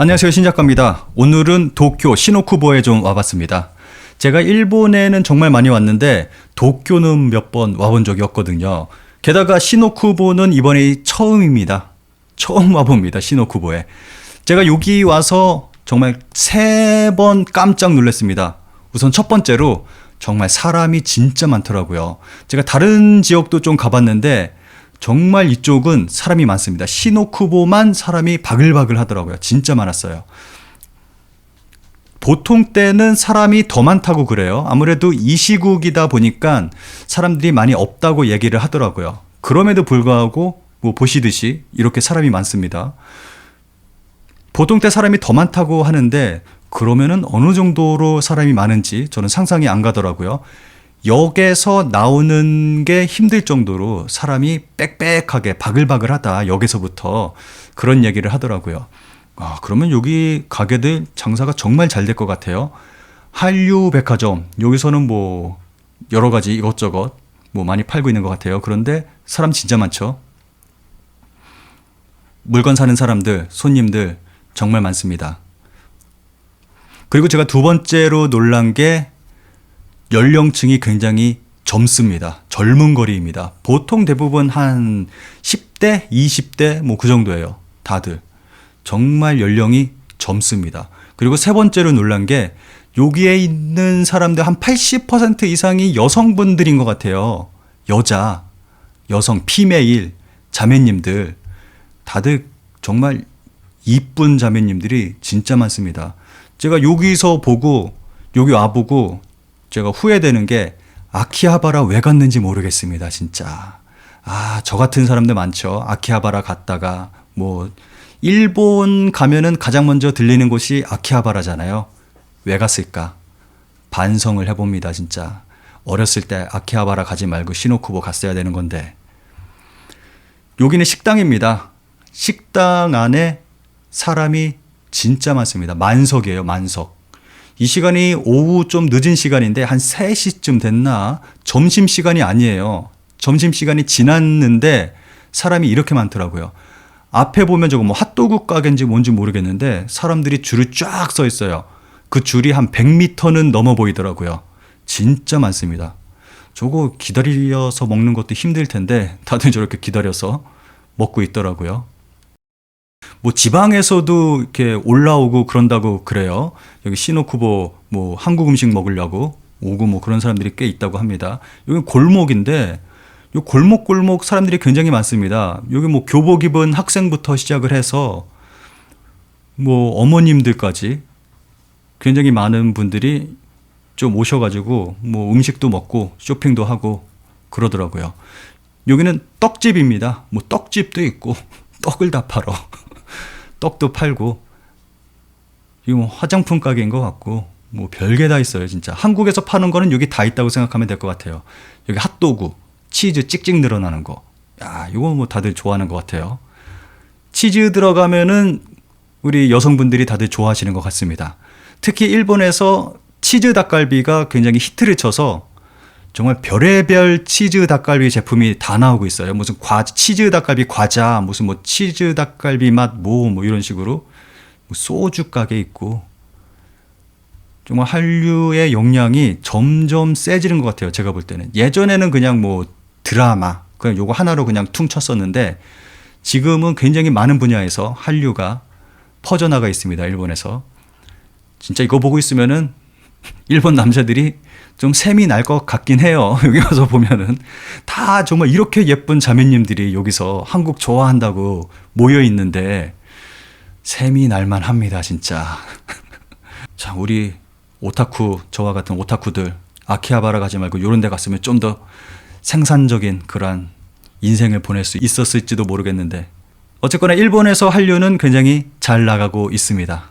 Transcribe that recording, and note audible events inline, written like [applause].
안녕하세요 신작가입니다. 오늘은 도쿄 시노쿠보에 좀 와봤습니다. 제가 일본에는 정말 많이 왔는데 도쿄는 몇 번 와본 적이 없거든요. 게다가 시노쿠보는 이번이 처음입니다. 처음 와봅니다 시노쿠보에. 제가 여기 와서 정말 세 번 깜짝 놀랐습니다. 우선 첫 번째로 정말 사람이 진짜 많더라고요. 제가 다른 지역도 좀 가봤는데 정말 이쪽은 사람이 많습니다. 시노쿠보만 사람이 바글바글 하더라고요. 진짜 많았어요. 보통 때는 사람이 더 많다고 그래요. 아무래도 이 시국이다 보니까 사람들이 많이 없다고 얘기를 하더라고요. 그럼에도 불구하고 뭐 보시듯이 이렇게 사람이 많습니다. 보통 때 사람이 더 많다고 하는데 그러면은 어느 정도로 사람이 많은지 저는 상상이 안 가더라고요. 역에서 나오는 게 힘들 정도로 사람이 빽빽하게 바글바글하다 역에서부터 그런 얘기를 하더라고요. 아, 그러면 여기 가게들 장사가 정말 잘 될 것 같아요. 한류 백화점 여기서는 뭐 여러 가지 이것저것 뭐 많이 팔고 있는 것 같아요. 그런데 사람 진짜 많죠. 물건 사는 사람들, 손님들 정말 많습니다. 그리고 제가 두 번째로 놀란 게 연령층이 굉장히 젊습니다. 젊은 거리입니다. 보통 대부분 한 10대, 20대 뭐 그 정도예요. 다들. 정말 연령이 젊습니다. 그리고 세 번째로 놀란 게 여기에 있는 사람들 한 80% 이상이 여성분들인 것 같아요. 여자, 여성, 피메일, 자매님들. 다들 정말 이쁜 자매님들이 진짜 많습니다. 제가 여기서 보고, 여기 와보고 제가 후회되는 게 아키하바라 왜 갔는지 모르겠습니다, 진짜. 아, 저 같은 사람들 많죠. 아키하바라 갔다가 뭐 일본 가면은 가장 먼저 들리는 곳이 아키하바라잖아요. 왜 갔을까? 반성을 해봅니다, 진짜. 어렸을 때 아키하바라 가지 말고 시노쿠보 갔어야 되는 건데. 여기는 식당입니다. 식당 안에 사람이 진짜 많습니다. 만석이에요, 만석. 이 시간이 오후 좀 늦은 시간인데 한 3시쯤 됐나? 점심 시간이 아니에요. 점심 시간이 지났는데 사람이 이렇게 많더라고요. 앞에 보면 저거 뭐 핫도그 가게인지 뭔지 모르겠는데 사람들이 줄을 쫙 서 있어요. 그 줄이 한 100m는 넘어 보이더라고요. 진짜 많습니다. 저거 기다려서 먹는 것도 힘들 텐데 다들 저렇게 기다려서 먹고 있더라고요. 뭐 지방에서도 이렇게 올라오고 그런다고 그래요. 여기 시노쿠보 뭐 한국 음식 먹으려고 오고 뭐 그런 사람들이 꽤 있다고 합니다. 여기 골목인데 요 골목 골목 사람들이 굉장히 많습니다. 여기 뭐 교복 입은 학생부터 시작을 해서 뭐 어머님들까지 굉장히 많은 분들이 좀 오셔가지고 뭐 음식도 먹고 쇼핑도 하고 그러더라고요. 여기는 떡집입니다. 뭐 떡집도 있고 [laughs] 떡을 다 팔어. 떡도 팔고. 이거 뭐 화장품 가게인 것 같고 뭐 별게 다 있어요 진짜. 한국에서 파는 거는 여기 다 있다고 생각하면 될 것 같아요. 여기 핫도그 치즈 찍찍 늘어나는 거야 이거 뭐 다들 좋아하는 것 같아요. 치즈 들어가면은 우리 여성분들이 다들 좋아하시는 것 같습니다. 특히 일본에서 치즈 닭갈비가 굉장히 히트를 쳐서 정말 별의별 치즈 닭갈비 제품이 다 나오고 있어요. 무슨 과 치즈 닭갈비 과자, 무슨 뭐 치즈 닭갈비 맛뭐뭐 이런 식으로 뭐 소주 가게 있고 정말 한류의 역량이 점점 세지는 것 같아요. 제가 볼 때는 예전에는 그냥 뭐 드라마 그냥 요거 하나로 그냥 퉁 쳤었는데 지금은 굉장히 많은 분야에서 한류가 퍼져나가 있습니다. 일본에서 진짜 이거 보고 있으면은 [laughs] 일본 남자들이 좀 샘이 날 것 같긴 해요. [laughs] 여기 와서 보면은 다 정말 이렇게 예쁜 자매님들이 여기서 한국 좋아한다고 모여 있는데 샘이 날만 합니다, 진짜. [laughs] 자, 우리 오타쿠 저와 같은 오타쿠들 아키하바라 가지 말고 요런 데 갔으면 좀 더 생산적인 그러한 인생을 보낼 수 있었을지도 모르겠는데 어쨌거나 일본에서 한류는 굉장히 잘 나가고 있습니다.